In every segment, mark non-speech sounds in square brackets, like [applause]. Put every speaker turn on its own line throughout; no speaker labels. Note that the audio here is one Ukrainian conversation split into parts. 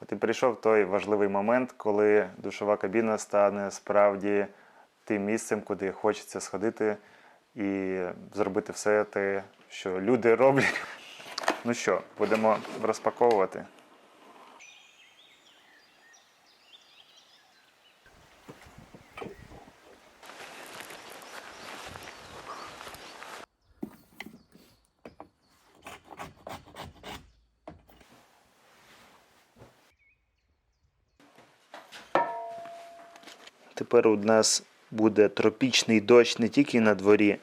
От і прийшов той важливий момент, коли душова кабіна стане справді тим місцем, куди хочеться сходити і зробити все те, що люди роблять. Ну що, будемо розпаковувати. Тепер у нас буде тропічний дощ не тільки на дворі,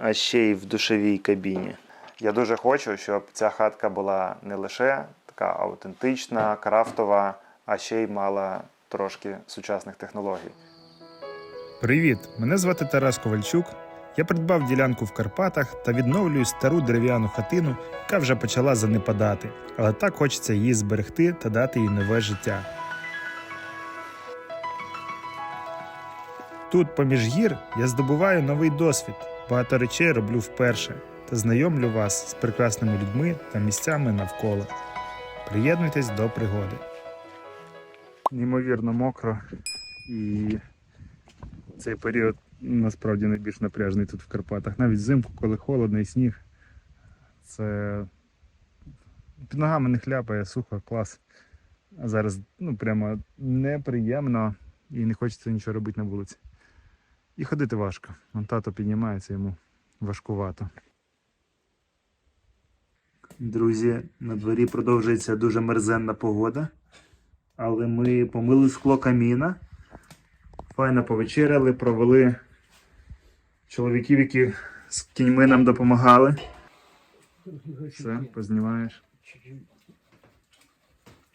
а ще й в душовій кабіні. Я дуже хочу, щоб ця хатка була не лише така аутентична, крафтова, а ще й мала трошки сучасних технологій.
Привіт! Мене звати Тарас Ковальчук. Я придбав ділянку в Карпатах та відновлюю стару дерев'яну хатину, яка вже почала занепадати, але так хочеться її зберегти та дати їй нове життя. Тут, поміж гір, я здобуваю новий досвід. Багато речей роблю вперше та знайомлю вас з прекрасними людьми та місцями навколо. Приєднуйтесь до пригоди. Неймовірно мокро і цей період насправді найбільш напряжний тут в Карпатах. Навіть взимку, коли холодно і сніг, це під ногами не хляпає, сухо, клас. А зараз ну, прямо неприємно і не хочеться нічого робити на вулиці. І ходити важко. Вон тато піднімається, йому важкувато. Друзі, на дворі продовжується дуже мерзенна погода, але ми помили скло каміна. Файно повечеряли, провели чоловіків, які з кіньми нам допомагали. Все, познімаєш.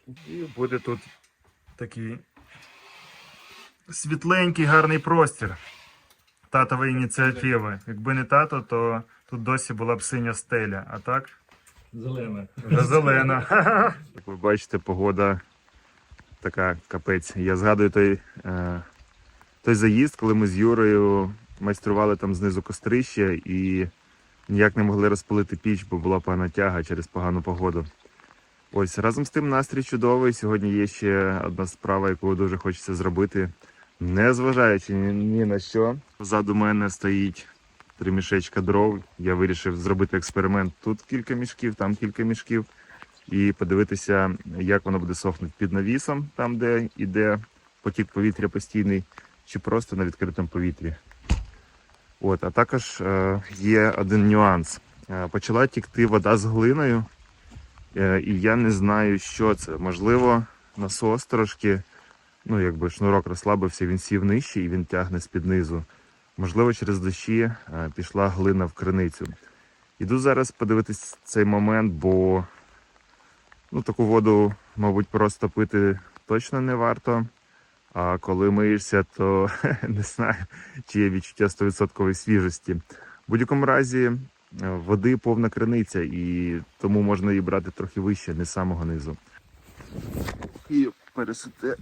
І буде тут такий світленький, гарний простір. Татової ініціативи. Якби не тато, то тут досі була б синя стеля, а так
Зелена.
вже зелена. [laughs] Як ви бачите, погода така капець. Я згадую той, е, той заїзд, коли ми з Юрою майстрували там знизу кострище і ніяк не могли розпалити піч, бо була погана тяга через погану погоду. Ось разом з тим настрій чудовий. Сьогодні є ще одна справа, яку дуже хочеться зробити, незважаючи ні, на що. Позаду мене стоїть три мішечка дров. Я вирішив зробити експеримент. Тут кілька мішків, там кілька мішків. І подивитися, як воно буде сохнути під навісом, там, де йде потік повітря постійний, чи просто на відкритому повітрі. От, а також е, є один нюанс. Е, почала тікти вода з глиною, е, і я не знаю, що це. Можливо, насос трошки, ну якби шнурок розслабився, він сів нижче і він тягне з-під низу. Можливо, через дощі е, пішла глина в криницю. Іду зараз подивитись цей момент, бо ну, таку воду, мабуть, просто пити точно не варто. А коли миєшся, то [laughs] не знаю, чи є відчуття 100% свіжості. В будь-якому разі е, води повна криниця, і тому можна її брати трохи вище, не з самого низу. І пересити.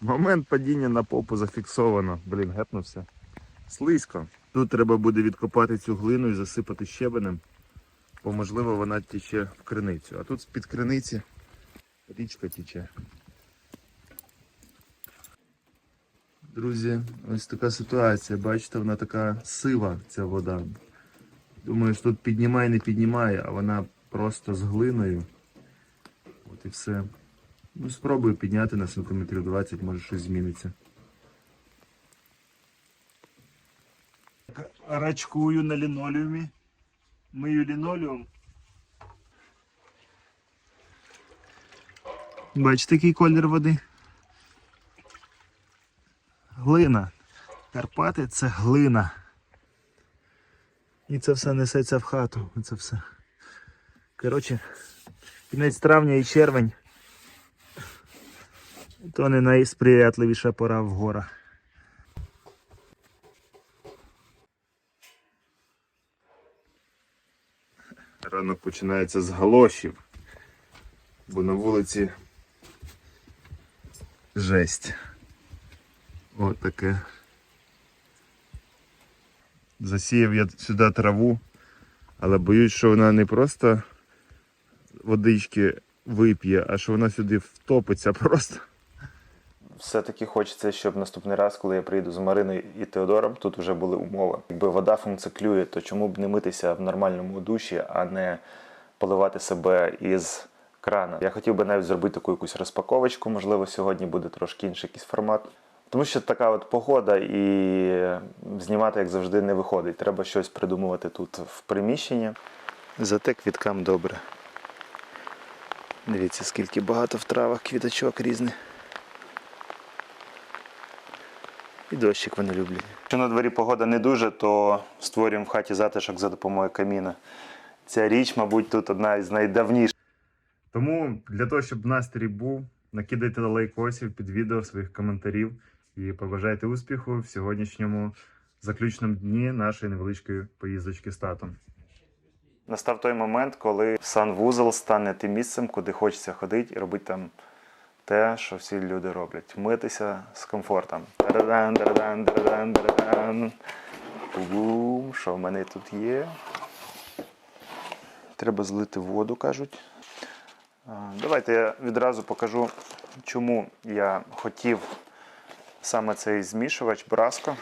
Момент падіння на попу зафіксовано. Блін, гепнувся. Слизько. Тут треба буде відкопати цю глину і засипати щебенем, бо можливо вона тече в криницю. А тут з-під криниці річка тече. Друзі, ось така ситуація. Бачите, вона така сива, ця вода. Думаю, що тут піднімає, не піднімає, а вона просто з глиною. От і все. Ну, спробую підняти на сантиметрів 20, може щось зміниться. Рачкую на лінолеумі. Мию лінолеум. Бачите, який колір води? Глина. Карпати це глина. І це все несеться в хату. Це все. Коротше, кінець травня і червень. То не найсприятливіша пора в горах. Ранок починається з галошів, бо на вулиці жесть. От таке. Засіяв я сюди траву, але боюсь, що вона не просто
водички вип'є, а що вона сюди втопиться [laughs] просто.
Все-таки хочеться, щоб наступний раз, коли я прийду з Мариною і Теодором, тут вже були умови. Якби вода функціонує, то чому б не митися в нормальному душі, а не поливати себе із крана. Я хотів би навіть зробити таку якусь розпаковочку, можливо, сьогодні буде трошки інший якийсь формат. Тому що така от погода і знімати, як завжди, не виходить. Треба щось придумувати тут в приміщенні. Зате квіткам добре. Дивіться, скільки багато в травах квіточок різних. І дощик вони люблять. Якщо на дворі погода не дуже, то створюємо в хаті затишок за допомогою каміна. Ця річ, мабуть, тут одна із найдавніших.
Тому для того, щоб настрій був, накидайте лайкосів під відео своїх коментарів і побажайте успіху в сьогоднішньому заключному дні нашої невеличкої поїздочки з татом.
Настав той момент, коли санвузол стане тим місцем, куди хочеться ходити і робити там те, що всі люди роблять. Митися з комфортом. Бум, що в мене тут є? Треба злити воду, кажуть. Давайте я відразу покажу, чому я хотів саме цей змішувач Браско.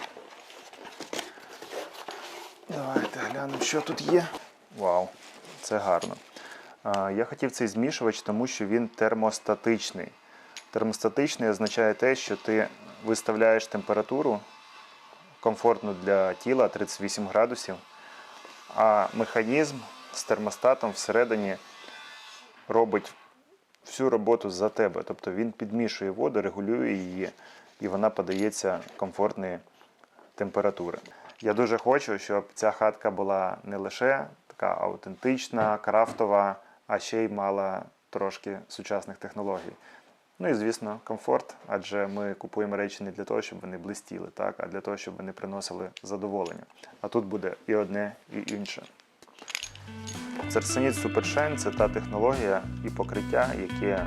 Давайте глянемо, що тут є. Вау, це гарно. Я хотів цей змішувач, тому що він термостатичний. Термостатичний означає те, що ти виставляєш температуру комфортну для тіла 38 градусів, а механізм з термостатом всередині робить всю роботу за тебе. Тобто він підмішує воду, регулює її, і вона подається комфортної температури. Я дуже хочу, щоб ця хатка була не лише така аутентична, крафтова, а ще й мала трошки сучасних технологій. Ну і звісно, комфорт, адже ми купуємо речі не для того, щоб вони блистіли, так, а для того, щоб вони приносили задоволення. А тут буде і одне, і інше. Церсоніт Супершайн це та технологія і покриття, яке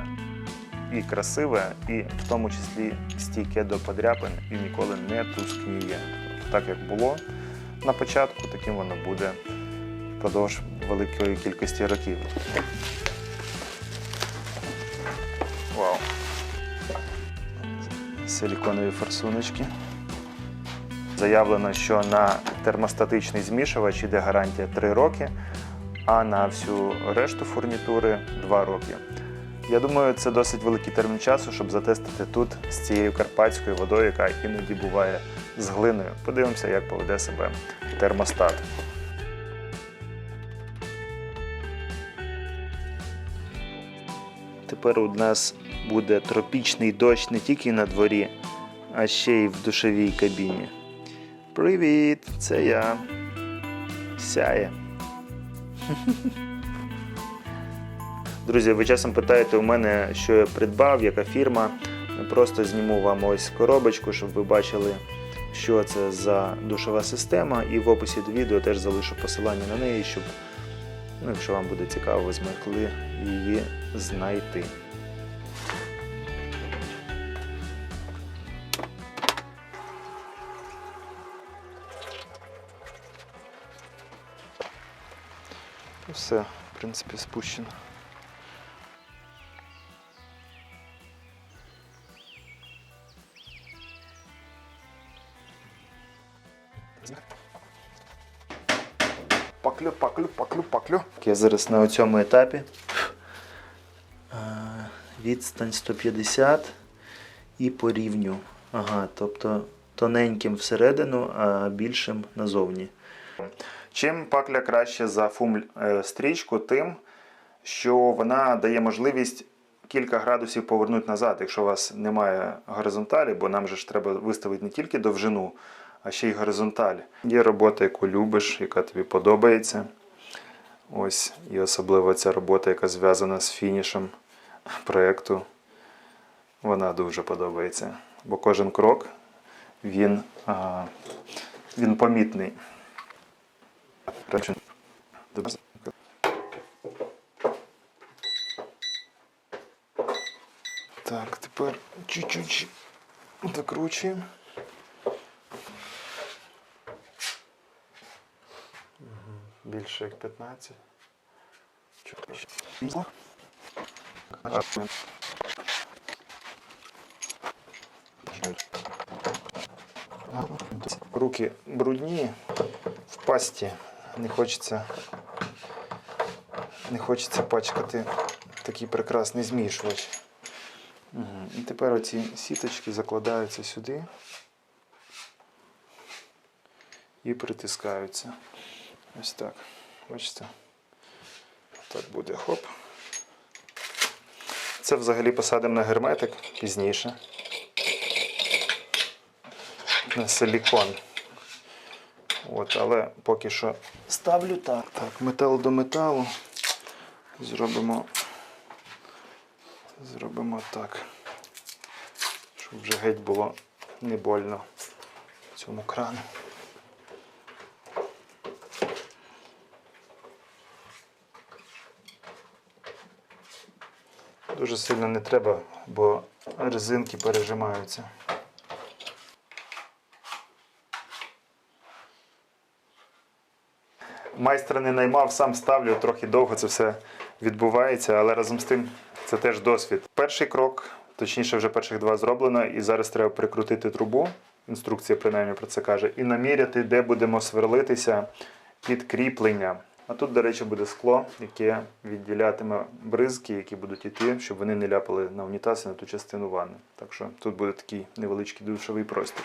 і красиве, і в тому числі стійке до подряпин і ніколи не тускніє. Так як було на початку, таким воно буде впродовж великої кількості років. Силіконові форсуночки. Заявлено, що на термостатичний змішувач йде гарантія 3 роки, а на всю решту фурнітури 2 роки. Я думаю, це досить великий термін часу, щоб затестити тут з цією карпатською водою, яка іноді буває з глиною. Подивимося, як поведе себе термостат. Тепер у нас буде тропічний дощ не тільки на дворі, а ще й в душовій кабіні. Привіт! Це я. Сяє. [laughs] Друзі, ви часом питаєте у мене, що я придбав, яка фірма. Просто зніму вам ось коробочку, щоб ви бачили, що це за душова система. І в описі до відео теж залишу посилання на неї, щоб, ну, якщо вам буде цікаво, ви змогли її знайти. Все, в принципі, спущено. Паклю, паклю, паклю, паклю. Я зараз на цьому етапі. Відстань 150 і по рівню. Ага, тобто тоненьким всередину, а більшим назовні. Чим пакля краще за фум е, тим, що вона дає можливість кілька градусів повернути назад, якщо у вас немає горизонталі, бо нам же ж треба виставити не тільки довжину, а ще й горизонталь. Є робота, яку любиш, яка тобі подобається. Ось, і особливо ця робота, яка зв'язана з фінішем проєкту. Вона дуже подобається. Бо кожен крок він, він помітний. Так, тепер чуть-чуть докручуємо. Більше як 15. Руки брудні, в пасті. Не хочеться, не хочеться пачкати такий прекрасний змішувач. І тепер оці сіточки закладаються сюди і притискаються. Ось так. Бачите? Так буде хоп. Це взагалі посадимо на герметик пізніше. На силікон. От, але поки що ставлю так. Так, метал до металу. Зробимо. Зробимо так. Щоб вже геть було не больно цьому крану. Дуже сильно не треба, бо резинки пережимаються. Майстра не наймав, сам ставлю, трохи довго це все відбувається, але разом з тим це теж досвід. Перший крок, точніше, вже перших два зроблено, і зараз треба прикрутити трубу. Інструкція принаймні про це каже, і наміряти, де будемо сверлитися під кріплення. А тут, до речі, буде скло, яке відділятиме бризки, які будуть йти, щоб вони не ляпали на унітаз і на ту частину ванни. Так що тут буде такий невеличкий душовий простір.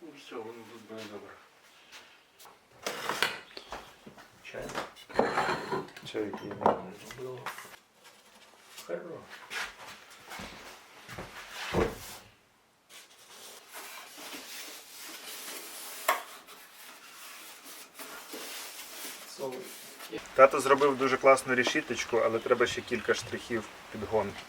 Ну все, воно тут буде добре. Чай.
Чай, який
Було. Хорошо. Соло.
Тато зробив дуже класну решіточку, але треба ще кілька штрихів підгонки.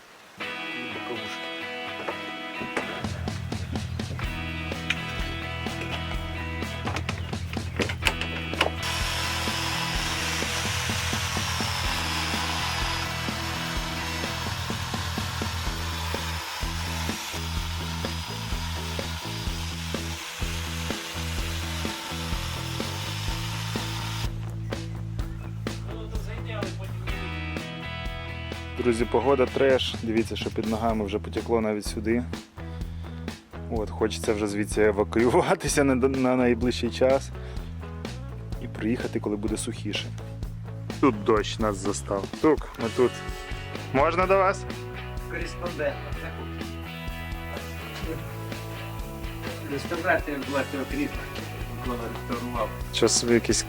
Друзі, погода треш. Дивіться, що під ногами вже потекло навіть сюди. От, хочеться вже звідси евакуюватися на, на найближчий час і приїхати, коли буде сухіше. Тут дощ нас застав. Тук, ми тут. Можна до вас?
Кореспондент. Реставрація власного крісла. Микола реставрував.
Щось якесь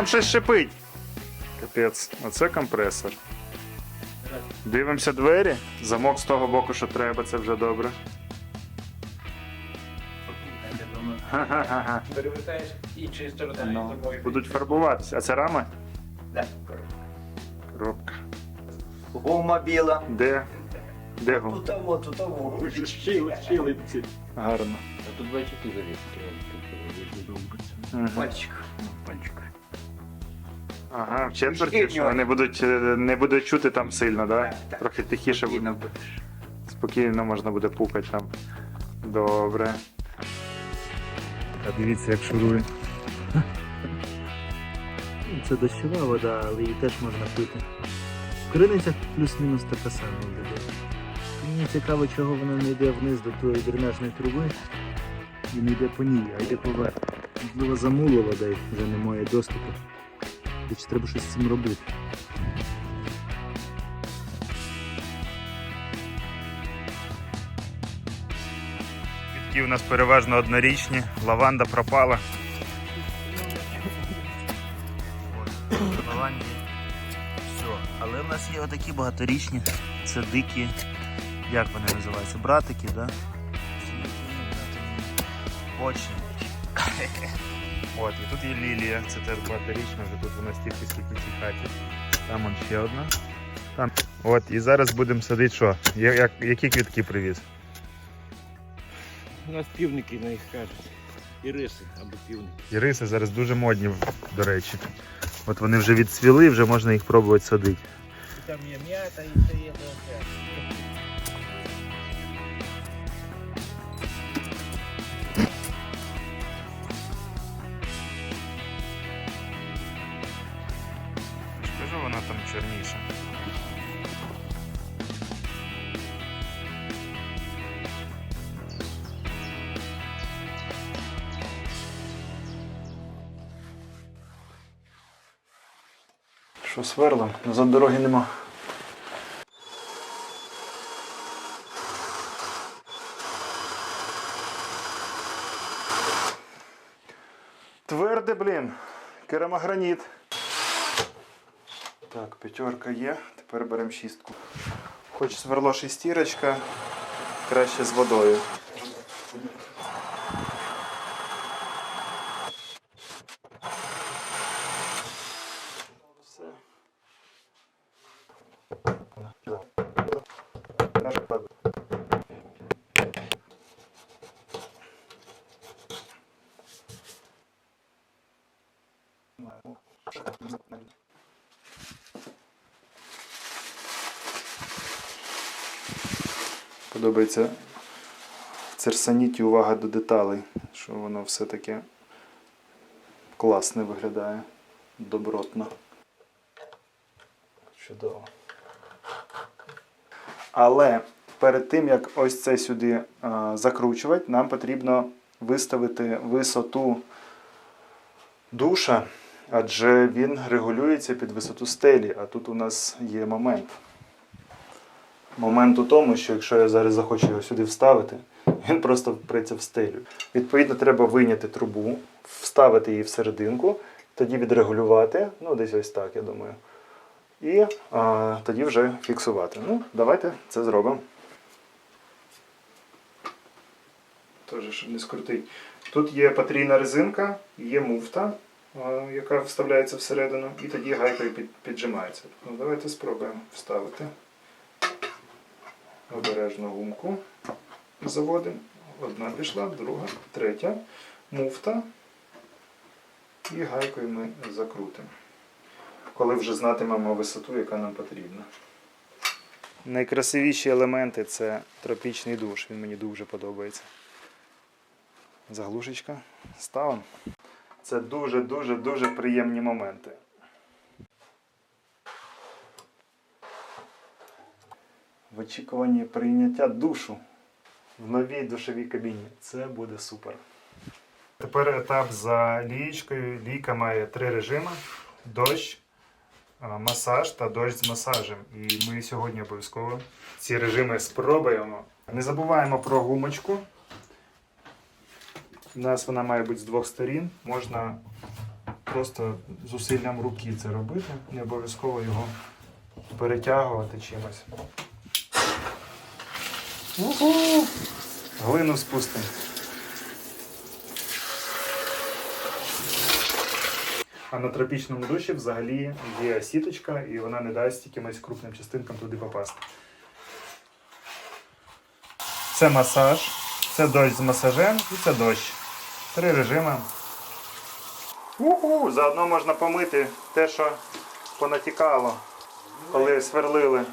Там щось шипить. Капець, оце компресор. Дивимося двері. Замок з того боку, що треба, це вже добре. Ха-ха-ха.
Перевертаєш.
Ну, будуть фарбуватися. А це рама?
Да, коробка.
Коробка.
Гума біла.
Де? Де гум?
Тут того, тут того.
Щили, щили.
Гарно.
А тут бачите завіски.
Мгм.
Пальчик.
Пальчик.
Ага, в четверті,
Шкірні
що вони будуть, е, не будуть чути там сильно, да?
Так, так.
Трохи тихіше буде.
Спокійно будеш.
Спокійно можна буде пукати там. Добре. А дивіться, як шурує. [laughs]
Це дощова вода, але її теж можна пити. В криницях плюс-мінус така сама вода. Мені цікаво, чого вона не йде вниз до тої дренажної труби і не йде по ній, а йде поверх. Можливо, замуло вода вже немає доступу. І чи треба щось з цим робити?
Квітки у нас переважно однорічні, лаванда пропала.
Все. Але в нас є отакі багаторічні. Це дикі. Як вони називаються? Братики, так? Да? Очень.
От, і тут є лілія, це теж багаторічна, вже тут вона стільки скільки цій хаті. Там он ще одна. Там. От, і зараз будемо садити що? Я- Як, які квітки привіз?
У нас півники на їх кажуть. Іриси або півники.
Іриси зараз дуже модні, до речі. От вони вже відцвіли, вже можна їх пробувати садити.
там є м'ята і ще є
Що сверло? Назад дороги нема. Тверде, блін. Керамограніт. Так, п'ятерка є. Тепер беремо шістку. Хоч сверло шестірочка, краще з водою. Все. Подобається в церсаніті увага до деталей, що воно все таке класне виглядає, добротно. Чудово. Але перед тим, як ось це сюди е, закручувати, нам потрібно виставити висоту душа, адже він регулюється під висоту стелі, а тут у нас є момент. Момент у тому, що якщо я зараз захочу його сюди вставити, він просто впреться в стелю. Відповідно, треба вийняти трубу, вставити її всерединку, тоді відрегулювати, ну десь ось так, я думаю. І а, тоді вже фіксувати. Ну, давайте це зробимо. Теж, щоб не скрутить. Тут є потрійна резинка, є муфта, яка вставляється всередину, і тоді гайкою піджимається. Ну, давайте спробуємо вставити. Обережно гумку заводимо. Одна пішла, друга, третя. Муфта. І гайкою ми закрутимо. Коли вже знатимемо висоту, яка нам потрібна. Найкрасивіші елементи це тропічний душ. Він мені дуже подобається. Заглушечка. Ставимо. Це дуже-дуже дуже приємні моменти. в очікуванні прийняття душу в новій душовій кабіні. Це буде супер. Тепер етап за лієчкою. Лійка має три режими: дощ, масаж та дощ з масажем. І ми сьогодні обов'язково ці режими спробуємо. Не забуваємо про гумочку. У нас вона має бути з двох сторін. Можна просто зусиллям руки це робити. Не обов'язково його перетягувати чимось. Уху! Глину спустимо. А на тропічному душі взагалі є сіточка, і вона не дасть якимось крупним частинкам туди попасти. Це масаж, це дощ з масажем і це дощ. Три режими. Уху! Заодно можна помити те, що понатікало, коли сверлили.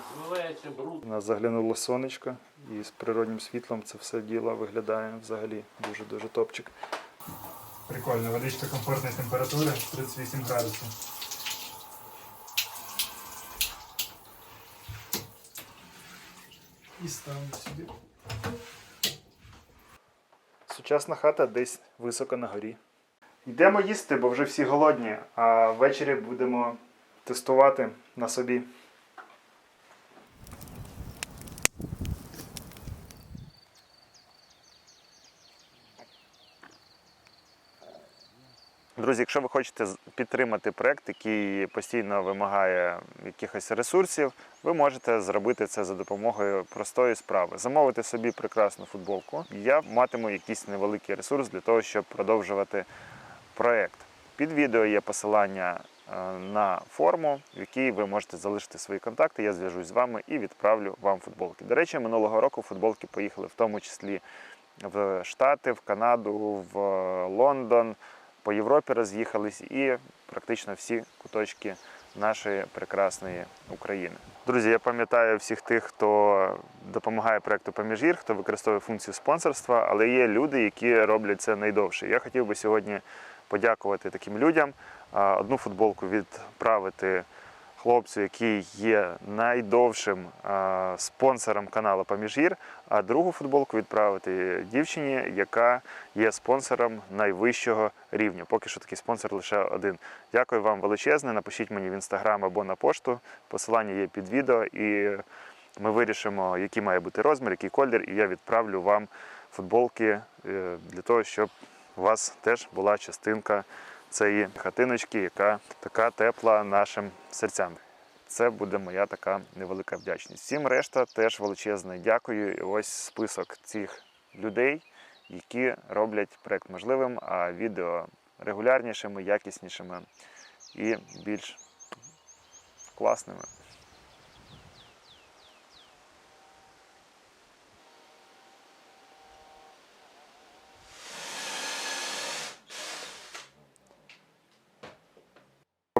У нас заглянуло сонечко і з природнім світлом це все діло виглядає взагалі дуже-дуже топчик. Прикольно, водичка комфортної температури 38 градусів. І ставимо сюди. Сучасна хата десь високо на горі. Йдемо їсти, бо вже всі голодні, а ввечері будемо тестувати на собі. Друзі, якщо ви хочете підтримати проект, який постійно вимагає якихось ресурсів, ви можете зробити це за допомогою простої справи. Замовити собі прекрасну футболку. Я матиму якийсь невеликий ресурс для того, щоб продовжувати проект. Під відео є посилання е, на форму, в якій ви можете залишити свої контакти. Я зв'яжусь з вами і відправлю вам футболки. До речі, минулого року футболки поїхали в тому числі в Штати, в Канаду, в Лондон по Європі роз'їхались і практично всі куточки нашої прекрасної України. Друзі, я пам'ятаю всіх тих, хто допомагає проекту Поміжгір, хто використовує функцію спонсорства, але є люди, які роблять це найдовше. Я хотів би сьогодні подякувати таким людям. Одну футболку відправити хлопцю, який є найдовшим спонсором каналу Поміжгір, а другу футболку відправити дівчині, яка є спонсором найвищого рівня. Поки що такий спонсор лише один. Дякую вам величезне. Напишіть мені в інстаграм або на пошту. Посилання є під відео, і ми вирішимо, який має бути розмір, який колір, і я відправлю вам футболки е, для того, щоб у вас теж була частинка цієї хатиночки, яка така тепла нашим серцям. Це буде моя така невелика вдячність. Всім решта теж величезне дякую. І ось список цих людей, які роблять проект можливим, а відео регулярнішими, якіснішими і більш класними.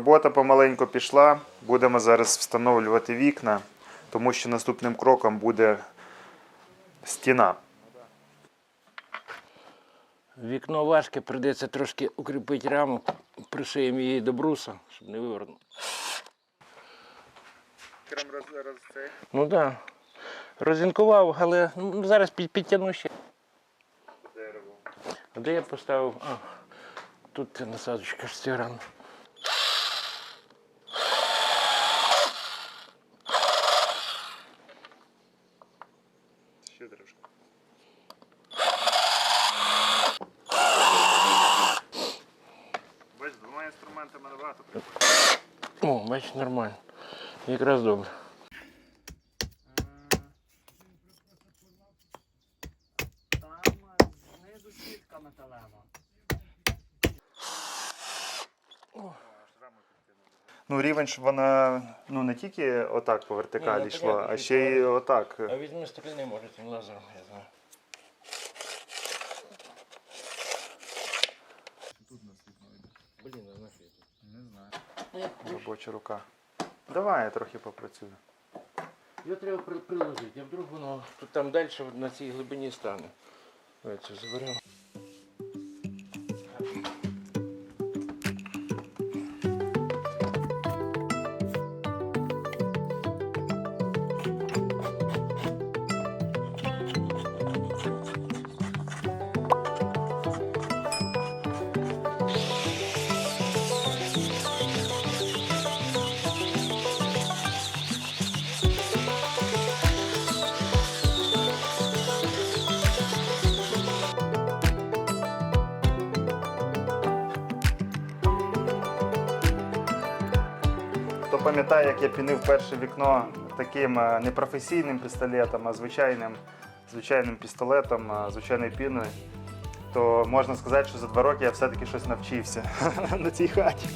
Робота помаленьку пішла. Будемо зараз встановлювати вікна, тому що наступним кроком буде стіна.
Вікно важке, прийдеться трошки укріпити раму, пришиємо її до бруса, щоб не вивернути. Ну так. Да. Розінкував, але ну, зараз під, підтягну ще. А де я поставив? А, тут насадочка стирана.
Ще трошки. Бачиш, двома інструментами набагато
О, бачиш, нормально. Якраз добре.
Ну, рівень, щоб вона ну, не тільки отак по вертикалі
Ні, ну,
йшла,
понятно,
а ще й отак.
А візьми стеклянний може цим лазером, я знаю. Блін, а нафіг?
Робоча рука. Давай я трохи попрацюю.
Його треба приложити, а вдруг воно тут там далі на цій глибині стане. Ой, це заберемо.
Хто пам'ятає, як я пінив перше вікно таким е, не професійним пістолетом, а звичайним, звичайним пістолетом, е, звичайною піною, то можна сказати, що за два роки я все-таки щось навчився [laughs] на цій хаті.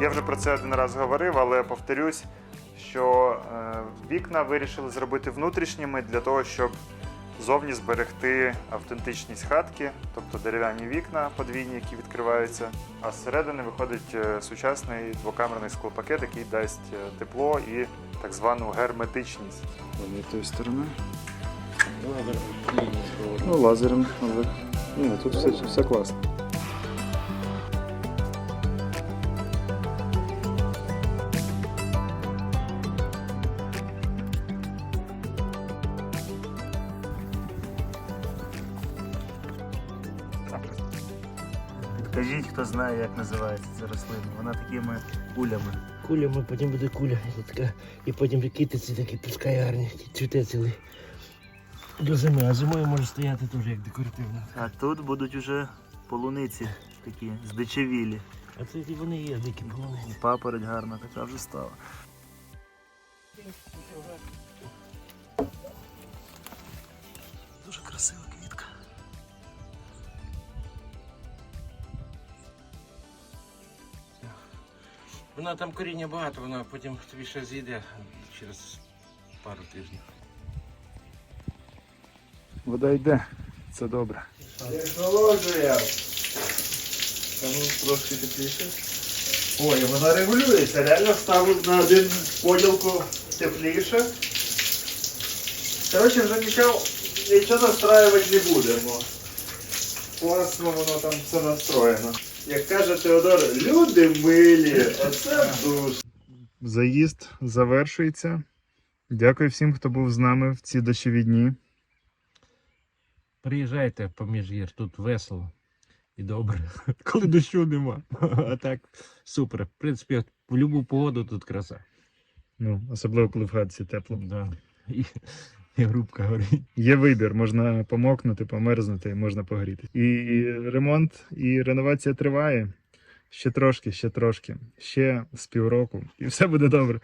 Я вже про це один раз говорив, але повторюсь, що е, вікна вирішили зробити внутрішніми для того, щоб зовні зберегти автентичність хатки, тобто дерев'яні вікна подвійні, які відкриваються. А зсередини виходить е, сучасний двокамерний склопакет, який дасть е, тепло і так звану герметичність. З тої сторони. Ну, лазером, але ні, тут все, все класно.
Хто знає, як називається ця рослина. Вона такими кулями.
Кулями, потім буде куля. І, така, і потім китиці такі пускай гарні, цвіте цілий. До зими, а зимою може стояти теж як декоративна.
А тут будуть уже полуниці такі, здичавілі.
А це вони є дикі полониці.
Папороть гарна така вже стала. Дуже красива
Вона там коріння багато, вона потім тобі ще зійде через пару тижнів.
Вода йде, це добре.
Технологія.
А ну, трошки тепліше. Ой, вона регулюється. Реально ставив на один поділку тепліше. Коротше, вже нічого, нічого настраювати не будемо. Класно воно там все настроєно. Як каже Теодор, люди милі, оце душ.
Заїзд завершується. Дякую всім, хто був з нами в ці дощові дні.
Приїжджайте по міжгір, тут весело і добре. [laughs] Коли дощу нема. А так супер. В принципі, в будь-яку погоду тут краса.
Ну, особливо, коли в хатці тепло.
Да. І, грубка горить.
Є вибір, можна помокнути, померзнути, можна погріти. І ремонт, і реновація триває. Ще трошки, ще трошки, ще з півроку, і все буде добре.